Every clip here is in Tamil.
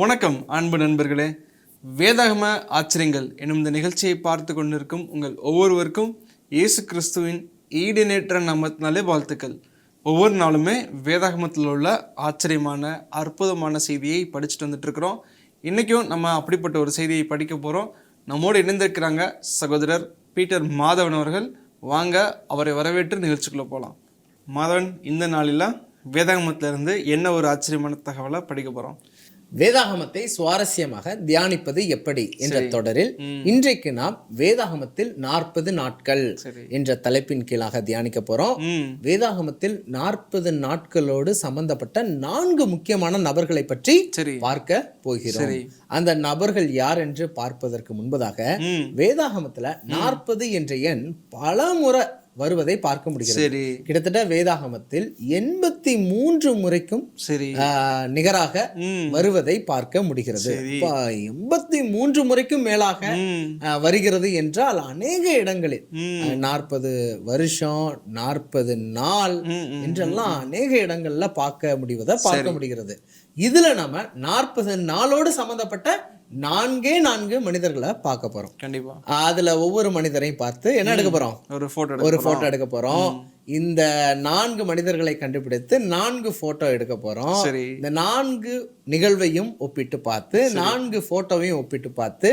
வணக்கம் அன்பு நண்பர்களே. வேதாகம ஆச்சரியங்கள் எனும் இந்த நிகழ்ச்சியை பார்த்து கொண்டிருக்கும் உங்கள் ஒவ்வொருவருக்கும் இயேசு கிறிஸ்துவின் ஈடுநேற்ற நாமத்தினாலே வாழ்த்துக்கள். ஒவ்வொரு நாளுமே வேதாகமத்தில் உள்ள ஆச்சரியமான அற்புதமான செய்தியை படிச்சுட்டு வந்துட்டுருக்குறோம். இன்றைக்கும் நம்ம அப்படிப்பட்ட ஒரு செய்தியை படிக்க போகிறோம் நம்மோடு இணைந்திருக்கிறாங்க சகோதரர் பீட்டர் மாதவன் அவர்கள். வாங்க அவரை வரவேற்று நிகழ்ச்சிக்குள்ளே போகலாம் மாதவன் இந்த நாளில் வேதாகமத்திலிருந்து என்ன ஒரு ஆச்சரியமான தகவலை படிக்க போகிறோம் வேதாகமத்தை சுவாரஸ்யமாக தியானிப்பது எப்படி என்ற தொடரில் இன்றைக்கு நாம் வேதாகமத்தில் நாற்பது நாட்கள். என்ற தலைப்பின் கீழாக தியானிக்க போறோம். வேதாகமத்தில் நாற்பது நாட்களோடு சம்பந்தப்பட்ட நான்கு முக்கியமான நபர்களை பற்றி பார்க்க போகிறோம். அந்த நபர்கள் யார் என்று பார்ப்பதற்கு முன்பதாக வேதாகமத்துல நாற்பது என்ற எண் பல முறை வருவதை பார்க்க முடிகிறது. சரி. கிட்டத்தட்ட வேதாகமத்தில் எண்பத்தி மூன்று முறைக்கும் சரி. நிகராக வருவதை பார்க்க முடிகிறது. எண்பத்தி மூன்று முறைக்கும் மேலாக வருகிறது என்றால் அநேக இடங்களில் நாற்பது வருஷம் நாற்பது நாள். என்றெல்லாம் அநேக இடங்கள்ல பார்க்க முடிவதை பார்க்க முடிகிறது. இதுல நம்ம நாற்பது நாளோடு சம்பந்தப்பட்ட நான்கே நான்கு மனிதர்களை பார்க்க போறோம். கண்டிப்பா. அதுல ஒவ்வொரு மனிதரையும் பார்த்து என்ன எடுக்க போறோம்? ஒரு போட்டோ ஒரு போட்டோ எடுக்க போறோம். இந்த நான்கு மனிதர்களை கண்டுபிடித்து நான்கு போட்டோ எடுக்க போறோம். இந்த நான்கு நிகழ்வையும் ஒப்பிட்டு பார்த்து நான்கு போட்டோவையும் ஒப்பிட்டு பார்த்து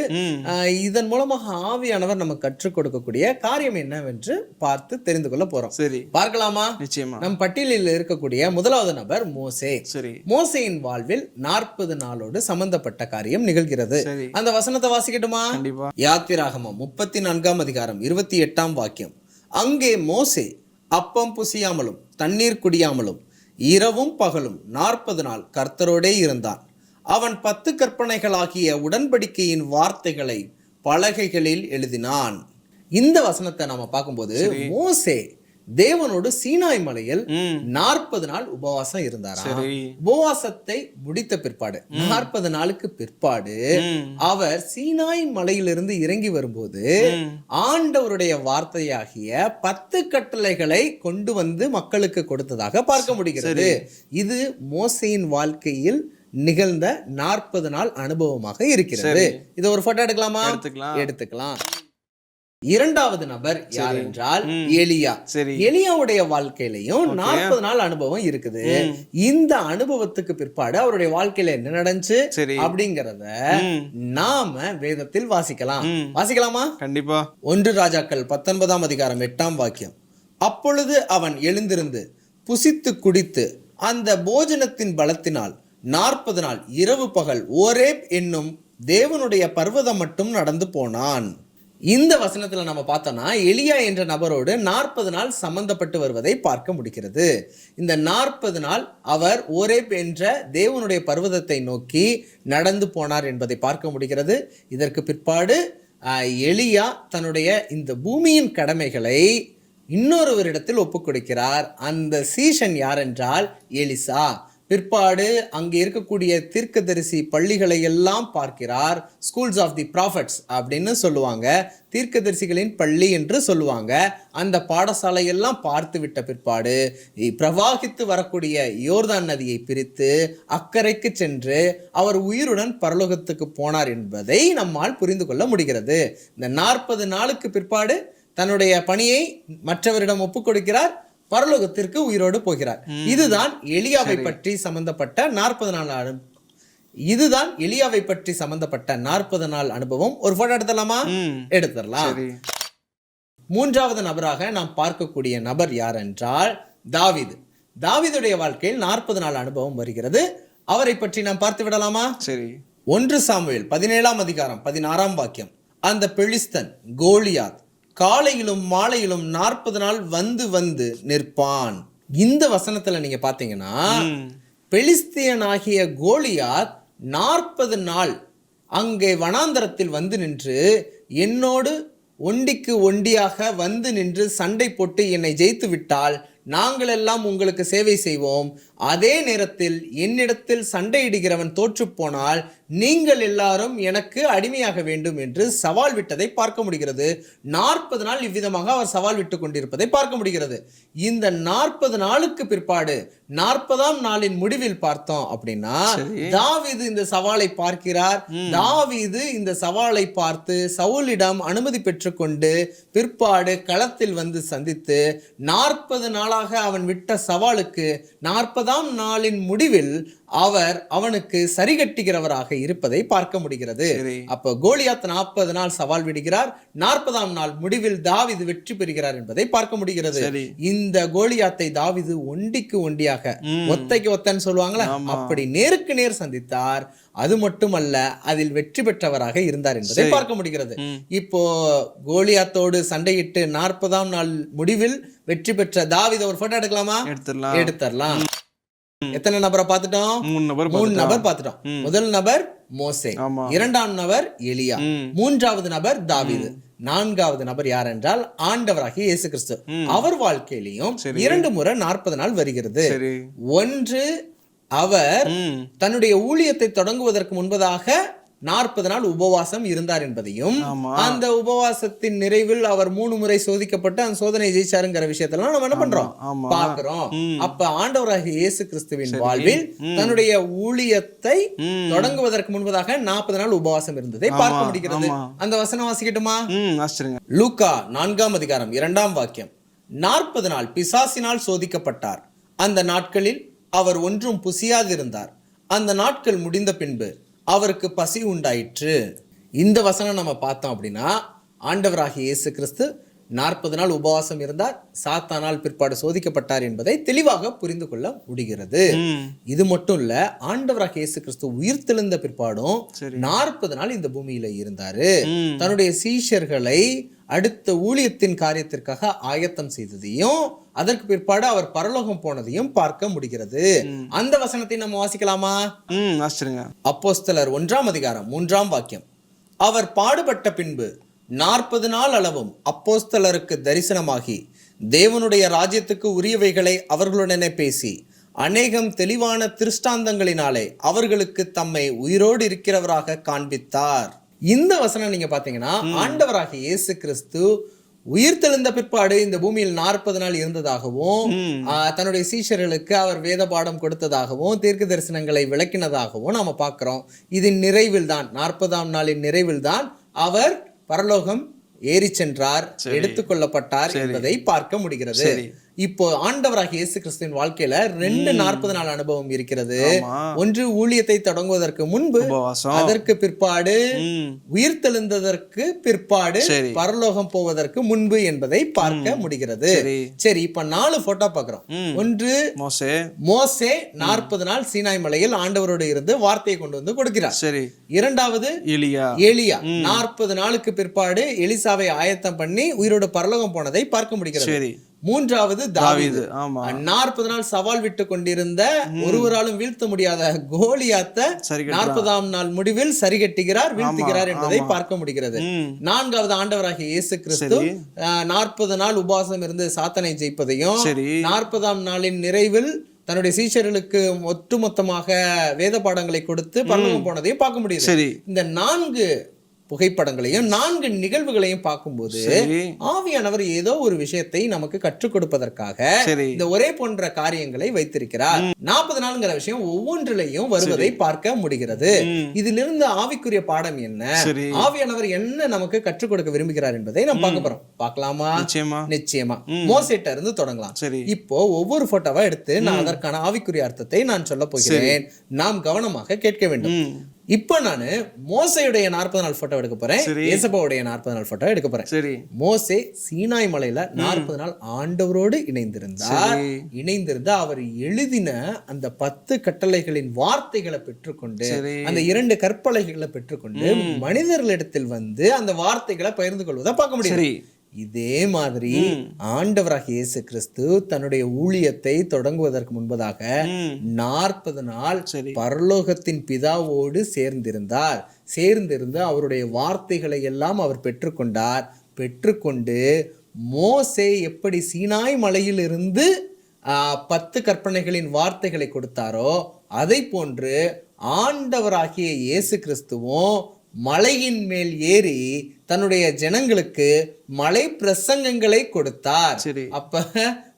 இதன் மூலமாக ஆவியானவர் நமக்கு கற்றுக் கொடுக்கக்கூடிய காரியம் என்னவென்று பார்த்து தெரிந்து கொள்ள போறோம். சரி. பார்க்கலாமா? நிச்சயமா. நம் பட்டியலில் இருக்கக்கூடிய முதலாவது நபர் மோசே. சரி. மோசேயின் வாழ்வில் நாற்பது நாளோடு சம்பந்தப்பட்ட காரியம் நிகழ்கிறது. அந்த வசனத்தை வாசிக்கட்டுமா? கண்டிப்பா. யாத்திராகமம் முப்பத்தி நான்காம் அதிகாரம் இருபத்தி எட்டாம் வாக்கியம். அங்கே மோசே அப்பம் புசியாமலும் தண்ணீர் குடியாமலும் இரவும் பகலும் நாற்பது நாள் கர்த்தரோடே இருந்தான். அவன் பத்து கற்பனைகளாகிய உடன்படிக்கையின் வார்த்தைகளை பலகைகளில் எழுதினான். இந்த வசனத்தை நாம பார்க்கும்போது மோசே தேவனோடு சீனாய் மலையில் நாற்பது நாள் உபவாசம் இருந்தாராம். சரி. உபவாசத்தை முடித்த பிற்பாடு நாற்பது நாளுக்கு பிற்பாடு அவர் சீனாய் மலையிலிருந்து இறங்கி வரும்போது. ஆண்டவருடைய வார்த்தையாகிய பத்து கட்டளைகளை கொண்டு வந்து மக்களுக்கு கொடுத்ததாக பார்க்க முடிகிறது. இது மோசையின் வாழ்க்கையில் நிகழ்ந்த நாற்பது நாள் அனுபவமாக இருக்கிறது. இதை ஒரு போட்டோ எடுக்கலாமா? எடுத்துக்கலாம். எடுத்துக்கலாம். இரண்டாவது நபர் யார் என்றால் எலியா. சரி. எலியாவுடைய வாழ்க்கையிலையும் நாற்பது நாள் அனுபவம் இருக்குது. இந்த அனுபவத்துக்கு பிற்பாடு அவருடைய வாழ்க்கையில என்ன நடந்துச்சு? சரி. அப்படிங்கறத நாம வேதத்தில் வாசிக்கலாம். வாசிக்கலாமா? கண்டிப்பா. ஒன்று ராஜாக்கள் பத்தொன்பதாம் அதிகாரம் எட்டாம் வாக்கியம். அப்பொழுது அவன் எழுந்திருந்து புசித்து குடித்து அந்த போஜனத்தின் பலத்தினால் நாற்பது நாள் இரவு பகல் ஓரேப் என்னும் தேவனுடைய பர்வதம் மட்டும் நடந்து போனான். இந்த வசனத்தில் நம்ம பார்த்தோம்னா எலியா என்ற நபரோடு நாற்பது நாள் சம்பந்தப்பட்டு வருவதை பார்க்க முடிகிறது. இந்த நாற்பது நாள் அவர் ஒரே என்ற தேவனுடைய பர்வதத்தை நோக்கி நடந்து போனார் என்பதை பார்க்க முடிகிறது. இதற்கு பிற்பாடு எளியா எலியா தன்னுடைய இந்த பூமியின் கடமைகளை இன்னொருவரிடத்தில் ஒப்புக் கொடுக்கிறார் அந்த சீசன் யார் என்றால் எலிசா. பிற்பாடு அங்கே இருக்கக்கூடிய தீர்க்கதரிசி பள்ளிகளை எல்லாம் பார்க்கிறார். ஸ்கூல்ஸ் ஆஃப் தி ப்ராஃபட்ஸ் அப்படின்னு சொல்லுவாங்க. தீர்க்கதரிசிகளின் பள்ளி என்று சொல்லுவாங்க. அந்த பாடசாலையெல்லாம் பார்த்து விட்ட பிற்பாடு பிரவாகித்து வரக்கூடிய யோர்தான் நதியை பிரித்து அக்கறைக்கு சென்று அவர் உயிருடன் பரலோகத்துக்கு போனார் என்பதை நம்மால் புரிந்து கொள்ள முடிகிறது. இந்த நாற்பது நாளுக்கு பிற்பாடு தன்னுடைய பணியை மற்றவரிடம் ஒப்புக் கொடுக்கிறார். பரலோகத்திற்கு உயிரோடு போகிறார். இதுதான் எலியாவை பற்றி சம்பந்தப்பட்ட நாற்பது நாள் அனு இதுதான் எலியாவை பற்றி சம்பந்தப்பட்ட நாற்பது நாள் அனுபவம். ஒரு போட்டோ எடுத்துடலாமா? எடுத்துடலாம். மூன்றாவது நபராக நாம் பார்க்கக்கூடிய நபர் யார் என்றால் தாவீது. தாவீதுடைய வாழ்க்கையில் நாற்பது நாள் அனுபவம் வருகிறது. அவரை பற்றி நாம் பார்த்து விடலாமா? சரி. ஒன்று சாமுவேல் பதினேழாம் அதிகாரம் பதினாறாம் வாக்கியம். அந்த பெலிஸ்தன் கோலியாத் காலையிலும் மாலையிலும் நாற்பது நாள் வந்து வந்து நிற்பான். இந்த வசனத்துல நீங்க பாத்தீங்கன்னா ம். பெலிஸ்தியனாகிய கோலியாத் நாற்பது நாள் அங்கே வனாந்தரத்தில் வந்து நின்று என்னோடு ஒண்டிக்கு ஒண்டியாக வந்து நின்று சண்டை போட்டு என்னை ஜெயித்து விட்டால் நாங்கள் எல்லாம் உங்களுக்கு சேவை செய்வோம். அதே நேரத்தில் என்னிடத்தில் சண்டையிடுகிறவன் தோற்றுப் போனால் நீங்கள் எல்லாரும் எனக்கு அடிமையாக வேண்டும் என்று சவால் விட்டதை பார்க்க முடிகிறது. நாற்பது நாள் இவ்விதமாக அவர் சவால் விட்டு கொண்டிருப்பதை பார்க்க முடிகிறது. இந்த நாற்பது நாளுக்கு பிற்பாடு நாற்பதாம் நாளின் முடிவில் பார்த்தோம் அப்படின்னா தாவீது இந்த சவாலை பார்க்கிறார். தாவீது இந்த சவாலை பார்த்து சவுலிடம் அனுமதி பெற்றுக்கொண்டு பிற்பாடு களத்தில் வந்து சந்தித்து நாற்பது நாளாக அவன் விட்ட சவாலுக்கு நாற்பதாம் நாளின் முடிவில் அவர் அவனுக்கு சரிகட்டுகிறவராக இருப்பதை பார்க்க முடிகிறது. சரி. அப்ப கோலியாத் நாற்பது நாள் சவால் விடுகிறார். நாற்பதாம் நாள் முடிவில் தாவீது வெற்றி பெறுகிறார் என்பதை பார்க்க முடிகிறது. சரி. இந்த கோலியாத்தை தாவீது ஒண்டிக்கு ஒண்டியாக. ஒத்தைக்கு ஒத்தன்னு சொல்லுவாங்களே. அப்படி நேருக்கு நேர் சந்தித்தார். அது மட்டுமல்ல அதில் வெற்றி பெற்றவராக இருந்தார் என்பதை சரி. பார்க்க முடிகிறது. இப்போ கோலியாத்தோடு சண்டையிட்டு நாற்பதாம் நாள் முடிவில் வெற்றி பெற்ற தாவீது ஒரு போட்டோ எடுக்கலாமா? எடுத்துடலாம். எடுத்துடலாம். எத்தனை நபரை பார்த்துட்டோம்? மூணு நபர் மூணு. நபர் பார்த்துட்டோம். முதல் நபர் மோசே. இரண்டாம் நபர் எலியா. மூன்றாவது நபர் தாவீது. நான்காவது நபர் யார் என்றால் ஆண்டவராகிய இயேசு கிறிஸ்து. அவர் வாழ்க்கையிலையும். இரண்டு முறை நாற்பது நாள் வருகிறது. ஒன்று அவர் தன்னுடைய ஊழியத்தை தொடங்குவதற்கு முன்பதாக நாற்பது நாள் உபவாசம் இருந்தார் என்பதையும் அந்த உபவாசத்தின் நிறைவில் அவர் மூணு முறை சோதிக்கப்பட்டு அந்த சோதனை ஜெயிச்சாருங்கிற விஷயத்தெல்லாம் நம்ம என்ன பண்றோம்? ஆமா. பார்க்கிறோம். ம். அப்ப ஆண்டவராகிய இயேசு கிறிஸ்துவின். வாழ்வில். தன்னுடைய ஊழியத்தை தொடங்குவதற்கு முன்பதாக நாற்பது நாள் உபவாசம் இருந்ததை பார்க்க முடிகிறது. அந்த வசனம் வாசிக்கட்டுமா? லூக்கா நான்காம் அதிகாரம் இரண்டாம் வாக்கியம். நாற்பது நாள் பிசாசினால் சோதிக்கப்பட்டார். அந்த நாட்களில் அவர் ஒன்றும் புசியாதிருந்தார். அந்த நாட்கள் முடிந்த பின்பு அவருக்கு பசி உண்டாயிற்று. இந்த வசனம் நம்ம பார்த்தோம் அப்படின்னா ஆண்டவராகிய இயேசு கிறிஸ்து நாற்பது நாள் உபவாசம் இருந்தார் சாத்தானால் பிற்பாடு சோதிக்கப்பட்டார் என்பதை தெளிவாக புரிந்து கொள்ள முடிகிறது. இது மட்டும் இல்ல ஆண்டவராகிய இயேசு கிறிஸ்து உயிர் தெழுந்த பிற்பாடும் நாற்பது நாள் இந்த பூமியில இருந்தாரு. தன்னுடைய சீஷர்களை அடுத்த ஊழியத்தின் காரியத்திற்காக ஆயத்தம் செய்ததையும் அதற்கு பிற்பாடு அவர் பரலோகம் போனதையும் பார்க்க முடிகிறது. அந்த வசனத்தை நம்ம வாசிக்கலாமா? அப்போஸ்தலர் ஒன்றாம் அதிகாரம் மூன்றாம் வாக்கியம். அவர் பாடுபட்ட பின்பு நாற்பது நாள் அளவும் அப்போஸ்தலருக்கு தரிசனமாகி தேவனுடைய ராஜ்யத்துக்கு உரியவைகளை அவர்களுடனே பேசி அநேகம் தெளிவான திருஷ்டாந்தங்களினாலே அவர்களுக்கு தம்மை உயிரோடு இருக்கிறவராக காண்பித்தார். இந்த வசனம் நீங்க பாத்தீங்கன்னா ஆண்டவராகிய இயேசு கிறிஸ்து உயிர் தெழுந்த பிற்பாடு இந்த பூமியில் நாற்பது நாள் இருந்ததாகவும் தன்னுடைய சீஷர்களுக்கு அவர் வேத பாடம் கொடுத்ததாகவும் தீர்க்க தரிசனங்களை விளக்கினதாகவும் நாம பார்க்கிறோம் இதன் நிறைவில் தான் நாற்பதாம் நாளின் நிறைவில் தான் அவர் பரலோகம் ஏறி சென்றார் எடுத்துக்கொள்ளப்பட்டார் என்பதை பார்க்க முடிகிறது. இப்போ ஆண்டவராகிய இயேசு கிறிஸ்துவின் வாழ்க்கையில ரெண்டு நாற்பது நாள் அனுபவம் இருக்கிறது. ஒன்று ஊழியத்தை தொடங்குவதற்கு முன்பு அதற்கு பிற்பாடு உயிர் தெழுந்ததற்கு பிற்பாடு. பரலோகம் போவதற்கு முன்பு என்பதை பார்க்க முடிகிறது. சரி. இப்ப நாலு போட்டோ பார்க்கிறோம். ம். ஒன்று மோசே. மோசே நாற்பது நாள் சீனாய் மலையில் ஆண்டவரோடு இருந்து வார்த்தையை கொண்டு வந்து கொடுக்கிறார். சரி. இரண்டாவது எலியா. எலியா. நாற்பது நாளுக்கு பிற்பாடு எலிசாவை ஆயத்தம் பண்ணி உயிரோடு பரலோகம் போனதை பார்க்க முடிகிறது. மூன்றாவது தாவீது. ஆமா. நாற்பது நாள் சவால் விட்டு கொண்டிருந்த ஒருவராலும் வீழ்த்த முடியாத கோலியாத்த சரி நாற்பதாம் நாள் முடிவில் சரிகட்டுகிறார் வீழ்த்துகிறார் என்பதை. பார்க்க முடிகிறது. நான்காவது ஆண்டவராகிய இயேசு கிறிஸ்து சரி நாற்பது நாள் உபவாசம் இருந்து சாத்தனை ஜெயிப்பதையும் சரி. நாற்பதாம் நாளின் நிறைவில் தன்னுடைய சீஷர்களுக்கு ஒட்டுமொத்தமாக வேத பாடங்களை கொடுத்து பரலோகம் போனதையும் பார்க்க முடியுது. சரி. இந்த நான்கு புகைப்படங்களையும் நான்கு நிகழ்வுகளையும் பார்க்கும்போது ஆவியானவர் ஏதோ ஒரு விஷயத்தை நமக்கு கற்றுக் கொடுப்பதற்காக இந்த ஒரே போன்ற காரியங்களை வைத்திருக்கிறார். நாற்பது நாளுங்கிற விஷயம் ஒவ்வொன்றிலையும் வருவதை பார்க்க முடிகிறது. இதிலிருந்து ஆவிக்குரிய பாடம் என்ன? ஆவியானவர் என்ன நமக்கு கற்றுக் கொடுக்க விரும்புகிறார் என்பதை நம்ம பார்க்க போறோம். பார்க்கலாமா? நிச்சயமா. நிச்சயமா. மோசேட்ட இருந்து தொடங்கலாம். இப்போ ஒவ்வொரு போட்டோவா எடுத்து நான் அதற்கான ஆவிக்குரிய அர்த்தத்தை நான் சொல்ல போகிறேன். நாம் கவனமாக கேட்க வேண்டும். இப்போ நான் மோசையுடைய நாற்பது நாள் போட்டோ எடுக்க போறேன். ஏசப்பாவுடைய நாற்பது நாள் போட்டோ எடுக்க போறேன். சரி. மோசே சீனாய் மலையில நாற்பது நாள் ஆண்டவரோடு இணைந்திருந்தார். இணைந்திருந்த அவர் எழுதின அந்த பத்து கட்டளைகளின் வார்த்தைகளை பெற்றுக்கொண்டு அந்த இரண்டு கற்பலைகளை பெற்றுக்கொண்டு மனிதர்களிடத்தில் வந்து அந்த வார்த்தைகளை பகிர்ந்து கொள்வதை பார்க்க முடியும். இதே மாதிரி ம். ஆண்டவராகிய இயேசு கிறிஸ்து தன்னுடைய ஊழியத்தை தொடங்குவதற்கு முன்பதாக நாற்பது நாள் பரலோகத்தின் பிதாவோடு சேர்ந்திருந்தார். சேர்ந்திருந்து அவருடைய வார்த்தைகளை எல்லாம் அவர் பெற்றுக்கொண்டார். பெற்றுக்கொண்டு மோசே எப்படி சீனாய் மலையிலிருந்து ஆஹ், பத்து கற்பனைகளின் வார்த்தைகளை கொடுத்தாரோ அதை போன்று ஆண்டவராகிய இயேசு கிறிஸ்துவும் மலையின் மேல் ஏறி தன்னுடைய ஜனங்களுக்கு மலை பிரசங்கங்களை கொடுத்தார். அப்ப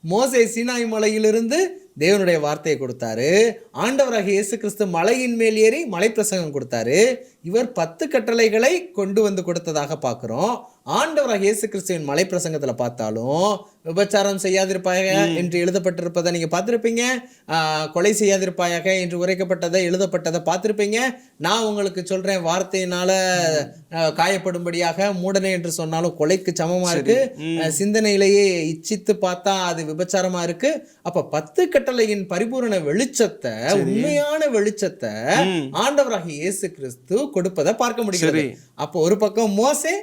மோசே சீனாய் மலையிலிருந்து தேவனுடைய வார்த்தையை கொடுத்தாரு. ஆண்டவராகிய இயேசு கிறிஸ்து மலையின் மேல் ஏறி மலை பிரசங்கம் கொடுத்தாரு. இவர் பத்து கட்டளைகளை கொண்டு வந்து கொடுத்ததாக பார்க்கிறோம். ஆண்டவராகிய இயேசு கிறிஸ்துவின் மலை பிரசங்கத்துல பார்த்தாலும் விபச்சாரம் செய்யாதிருப்பாயாக என்று எழுதப்பட்டிருப்பதை நீங்க பார்த்திருப்பீங்க. கொலை செய்யாதிருப்பாயாக என்று உரைக்கப்பட்டதை எழுதப்பட்டதை பார்த்திருப்பீங்க. நான் உங்களுக்கு சொல்றேன் வார்த்தையினால காயப்படும்படியாக மூடனே என்று சொன்னாலும் கொலைக்கு சமமா இருக்கு. அஹ், சிந்தனையிலேயே இச்சித்து பார்த்தா அது விபச்சாரமா இருக்கு. அப்ப பத்து கட்டளையின் பரிபூரண வெளிச்சத்தை உண்மையான வெளிச்சத்தை ம். ஆண்டவராகிய இயேசு கிறிஸ்து கொடுப்பதை பார்க்க முடிகிறது. அப்போ ஒரு பக்கம் மோசே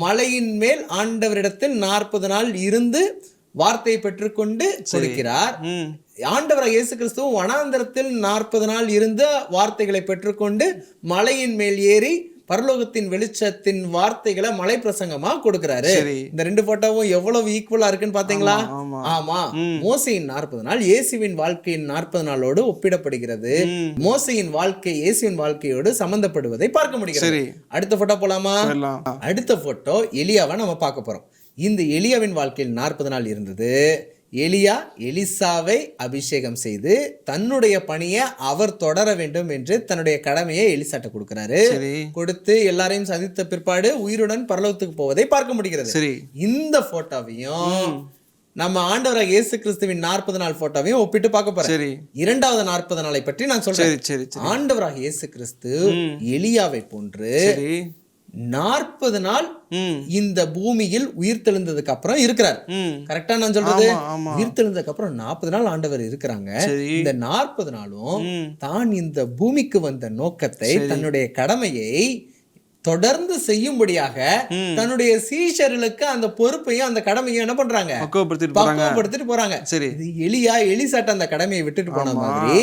மலையின் மேல் ஆண்டவரிடத்தில் நாற்பது நாள் இருந்து வார்த்தையை பெற்றுக்கொண்டு கொடுக்கிறார். ஆண்டவராக இயேசு கிறிஸ்துவும் வனாந்தரத்தில் நாற்பது நாள் இருந்த வார்த்தைகளை பெற்றுக்கொண்டு மலையின் மேல் ஏறி பரலோகத்தின் வெளிச்சத்தின் வார்த்தைகளை மலை பிரசங்கமா கொடுக்கிறாரு இந்த ரெண்டு போட்டோவும் எவ்வளவு ஈக்குவலா இருக்குன்னு பாத்தீங்களா? ஆமா. மோசையின் நாற்பது நாள் இயேசுவின் வாழ்க்கையின் நாற்பது நாளோடு ஒப்பிடப்படுகிறது. மோசையின் வாழ்க்கை இயேசுவின் வாழ்க்கையோடு சம்பந்தப்படுவதை பார்க்க முடிகிறது. அடுத்த போட்டோ போலாமா? அடுத்த போட்டோ எலியாவை நம்ம பார்க்க போறோம். இந்த எலியாவின் வாழ்க்கையில் நாற்பது நாள் இருந்தது. எலியா எலிசாவை அபிஷேகம் செய்து தன்னுடைய பணியை அவர் தொடர வேண்டும் என்று தன்னுடைய கடமையை எலிசாட்ட கொடுக்கிறாரு. கொடுத்து எல்லாரையும் சந்தித்த பிற்பாடு உயிருடன் பரலோகத்துக்கு போவதை பார்க்க முடிகிறது. சரி. இந்த போட்டோவையும் நம்ம ஆண்டவராக இயேசு கிறிஸ்துவின் நாற்பது நாள் போட்டோவையும் ஒப்பிட்டு பார்க்க போறேன். இரண்டாவது நாற்பது நாளை பற்றி நான் சொல்றேன். ஆண்டவராக இயேசு கிறிஸ்து. எலியாவை போன்று நாற்பது நாள் இந்த பூமியில் உயிர்த்தெழுந்ததுக்கு அப்புறம் இருக்கிறார். கரெக்டா நான் சொல்றது? உயிர்த்தெழுந்ததுக்கு அப்புறம் நாற்பது நாள் ஆண்டவர் இருக்கிறாங்க. இந்த நாற்பது நாளும் தான் இந்த பூமிக்கு வந்த நோக்கத்தை. தன்னுடைய கடமையை தொடர்ந்து செய்யும்படியாக. தன்னுடைய சீஷர்களுக்கு அந்த பொறுப்பையும் அந்த கடமையும் என்ன பண்றாங்க? பக்குவப்படுத்திட்டு போறாங்க. சரி. இது எலியா எலிசாட்ட அந்த கடமையை விட்டுட்டு போன மாதிரி.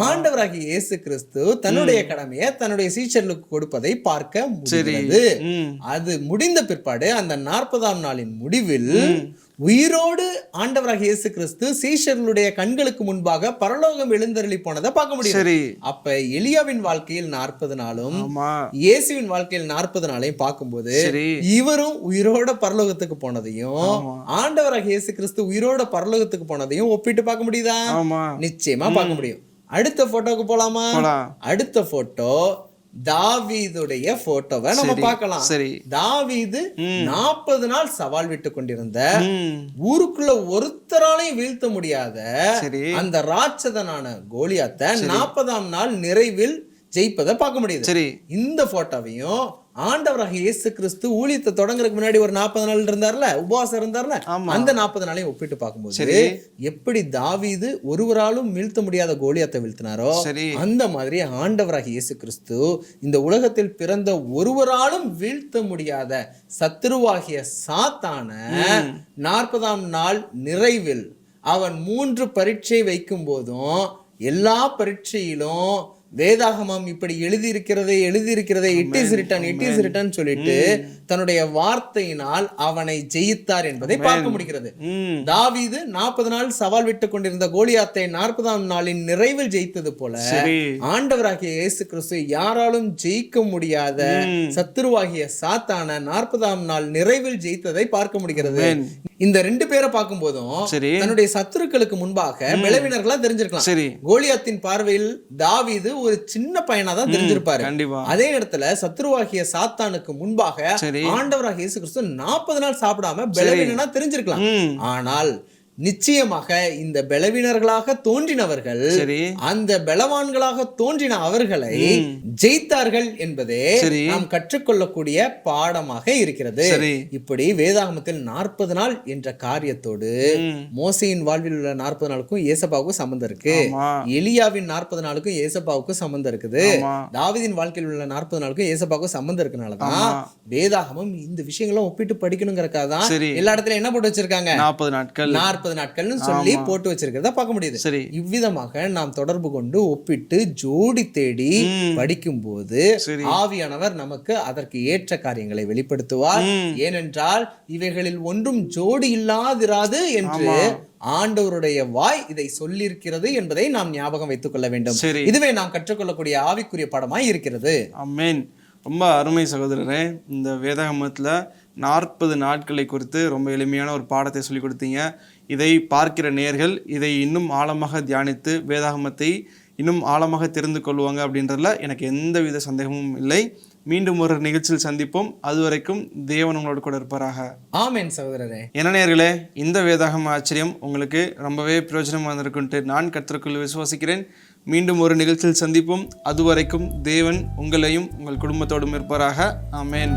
ஆண்டவராகிய இயேசு கிறிஸ்து தன்னுடைய கடமையை தன்னுடைய சீஷர்களுக்கு கொடுப்பதை பார்க்க சரி. முடிகிறது. ம். அது முடிந்த பிற்பாடு அந்த நாற்பதாம் நாளின் முடிவில். உயிரோடு ஆண்டவராகிய இயேசு கிறிஸ்து சீஷர்களுடைய கண்களுக்கு முன்பாக பரலோகம் எழுந்தருளி போனதை பார்க்க முடியும் சரி. அப்ப எலியாவின் வாழ்க்கையில் நாற்பது நாளும் இயேசுவின் வாழ்க்கையில் நாற்பது நாளையும் பார்க்கும்போது இவரும் உயிரோட பரலோகத்துக்கு போனதையும் ஆமா. ஆண்டவராகிய இயேசு கிறிஸ்து உயிரோட பரலோகத்துக்கு போனதையும் ஒப்பிட்டு பார்க்க முடியுதா? நிச்சயமா பார்க்க முடியும். அடுத்த போட்டோக்கு போலாம்? அடுத்த போட்டோ தாவீதுடைய போட்டோவை நம்ம பார்க்கலாம். சரி. தாவீது நாற்பது நாள் சவால் விட்டு கொண்டிருந்த ஊருக்குள்ள ஒருத்தராலையும் வீழ்த்த முடியாத அந்த ராட்சதனான கோலியாத்த நாற்பதாம் நாள் நிறைவில் ஜெயிப்பதை பார்க்க முடியுது. சரி. இந்த போட்டோவையும் ஆண்டவராக இயேசு கிறிஸ்து ஊழியத்தை தொடங்குறதுக்கு முன்னாடி ஒரு நாற்பது நாள் இருந்தார்ல உபவாசம் இருந்தார்ல. அந்த நாற்பது நாளையும் ஒப்பிட்டு பார்க்கும்போது எப்படி தாவீது ஒருவராலும் வீழ்த்த முடியாத கோலியாத்தை வீழ்த்தினாரோ அந்த மாதிரி ஆண்டவராக இயேசு கிறிஸ்து இந்த உலகத்தில் பிறந்த ஒருவராலும் வீழ்த்த முடியாத சத்துருவாகிய சாத்தான நாற்பதாம் நாள் நிறைவில் அவன் மூன்று பரீட்சை வைக்கும் போதும் எல்லா பரீட்சையிலும் வேதாகமம் இப்படி எழுதியிருக்கிறதே எழுதியிருக்கிறதே it is written it is written சொல்லிட்டு தன்னுடைய வார்த்தையினால் அவனை ஜெயித்தார் என்பதை பார்க்க முடிகிறது. ம் தாவீது நாற்பது நாள் சவால் விட்டு கொண்டிருந்த கோலியாத்தை நாற்பதாம் நாளின் நிறைவில் ஜெயித்தது போல ஆண்டவராகிய இயேசு கிறிஸ்து யாராலும் ஜெயிக்க முடியாத ம். சத்துருவாகிய சாத்தான நாற்பதாம் நாள் நிறைவில் ஜெயித்ததை பார்க்க முடிகிறது. இந்த ரெண்டு பேரை பார்க்கும் போதும் சரி. தன்னுடைய சத்துருக்களுக்கு முன்பாக பலவீனர்களா தெரிஞ்சிருக்கலாம். சரி. கோலியாத்தின் பார்வையில் தாவீது ஒரு சின்ன பையனா தான் தெரிஞ்சிருப்பாரு. கண்டிப்பா. அதே இடத்துல சத்துருவாகிய சாத்தானுக்கு முன்பாக சரி. ஆண்டவராகிய இயேசு கிறிஸ்து நாற்பது நாள் சாப்பிடாம பலவீனனா தெரிஞ்சிருக்கலாம். ஆனால் நிச்சயமாக இந்த பலவீனர்களாக தோன்றினவர்கள் அந்த பலவான்களாக தோன்றின அவர்களை. ஜெயித்தார்கள் என்பதே. நாம் கற்றுக்கொள்ளக்கூடிய பாடமாக இருக்கிறது. இப்படி வேதாகமத்தில் நாற்பது நாள் என்ற காரியத்தோடு மோசையின் வாழ்வில் உள்ள நாற்பது நாளுக்கும் ஏசப்பாவுக்கும் சம்பந்தம் இருக்கு. எலியாவின் நாற்பது நாளுக்கும் ஏசப்பாவுக்கும் சம்பந்தம் இருக்குது. தாவீதின் வாழ்க்கையில் உள்ள நாற்பது நாளுக்கும் ஏசப்பாவுக்கும் சம்பந்தம் இருக்கனாலதான் வேதாகமம் இந்த விஷயங்கள்லாம் ஒப்பிட்டு படிக்கணுங்கிறக்காக தான் எல்லா இடத்துலயும் என்ன போட்டு வச்சிருக்காங்க? நாற்பது நாட்கள். நாற்பது நாட்கள்னு சொல்லி போட்டு வச்சிருக்கிறத பார்க்க முடியுது. சரி. இவ்விதமாக நாம் தொடர்பு கொண்டு ஒப்பிட்டு ஜோடி தேடி ம். படிக்கும்போது சரி. ஆவியானவர் நமக்கு அதற்கு ஏற்ற காரியங்களை வெளிப்படுத்துவார். ஏனென்றால் இவைகளில் ஒன்றும் ஜோடி இல்லாதிராது என்று. ஆண்டவருடைய வாய் இதை சொல்லியிருக்கிறது என்பதை நாம் ஞாபகம் வைத்துக் கொள்ள வேண்டும். சரி. இதுவே நாம் கற்றுக்கொள்ளக்கூடிய ஆவிக்குரிய பாடமாய் இருக்கிறது. அம்மேன் ரொம்ப அருமை சகோதரரே இந்த வேதாகமத்தில் நாற்பது நாட்களை குறித்து ரொம்ப எளிமையான ஒரு பாடத்தை சொல்லி கொடுத்தீங்க. இதை பார்க்கிற நேர்கள் இதை இன்னும் ஆழமாக தியானித்து வேதாகமத்தை இன்னும் ஆழமாக தெரிந்து கொள்வாங்க அப்படின்றதுல எனக்கு எந்தவித சந்தேகமும் இல்லை. மீண்டும் ஒரு நிகழ்ச்சியில் சந்திப்போம். அதுவரைக்கும் தேவன் உங்களோட கூட இருப்பாராக. ஆமென் சகோதரரே. என்ன நேர்களே இந்த வேதாகம ஆச்சரியம் உங்களுக்கு ரொம்பவே பிரயோஜனமாக இருந்திருக்குன்ட்டு நான் கற்றுக்குள் விசுவாசிக்கிறேன். மீண்டும் ஒரு நிகழ்ச்சியில் சந்திப்போம். அதுவரைக்கும் தேவன் உங்களையும் உங்கள் குடும்பத்தோடும் இருப்பாராக. ஆமென்.